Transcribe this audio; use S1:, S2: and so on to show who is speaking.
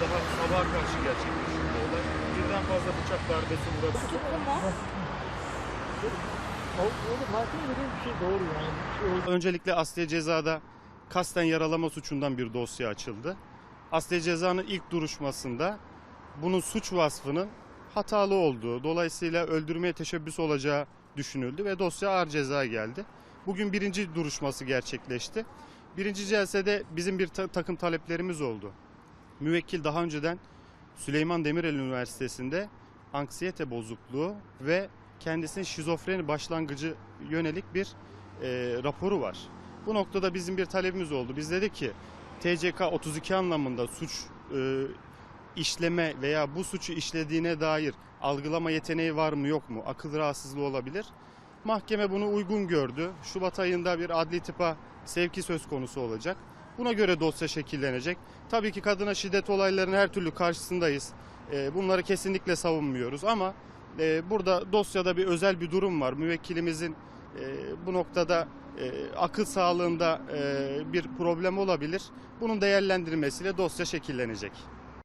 S1: Daha sabah karşı gerçekleşiyor bu olay. Birden fazla bıçak darbesi vuran
S2: tutuklu mu?
S1: Öncelikle asliye cezada kasten yaralama suçundan bir dosya açıldı. Asliye cezanın ilk duruşmasında bunun suç vasfının hatalı olduğu, dolayısıyla öldürmeye teşebbüs olacağı düşünüldü ve dosya ağır ceza geldi. Bugün birinci duruşması gerçekleşti. Birinci celsede bizim bir ta- takım taleplerimiz oldu. Müvekkil daha önceden Süleyman Demirel Üniversitesi'nde anksiyete bozukluğu ve kendisinin şizofreni başlangıcı yönelik bir e, raporu var. Bu noktada bizim bir talebimiz oldu. Biz dedik ki TCK 32 anlamında suç e, işleme veya bu suçu işlediğine dair algılama yeteneği var mı yok mu? Akıl rahatsızlığı olabilir. Mahkeme bunu uygun gördü. Şubat ayında bir adli tıpa sevki söz konusu olacak. Buna göre dosya şekillenecek. Tabii ki kadına şiddet olaylarının her türlü karşısındayız. E, bunları kesinlikle savunmuyoruz ama e, burada dosyada bir özel bir durum var. Müvekkilimizin e, bu noktada e, akıl sağlığında bir problem olabilir. Bunun değerlendirilmesiyle dosya şekillenecek.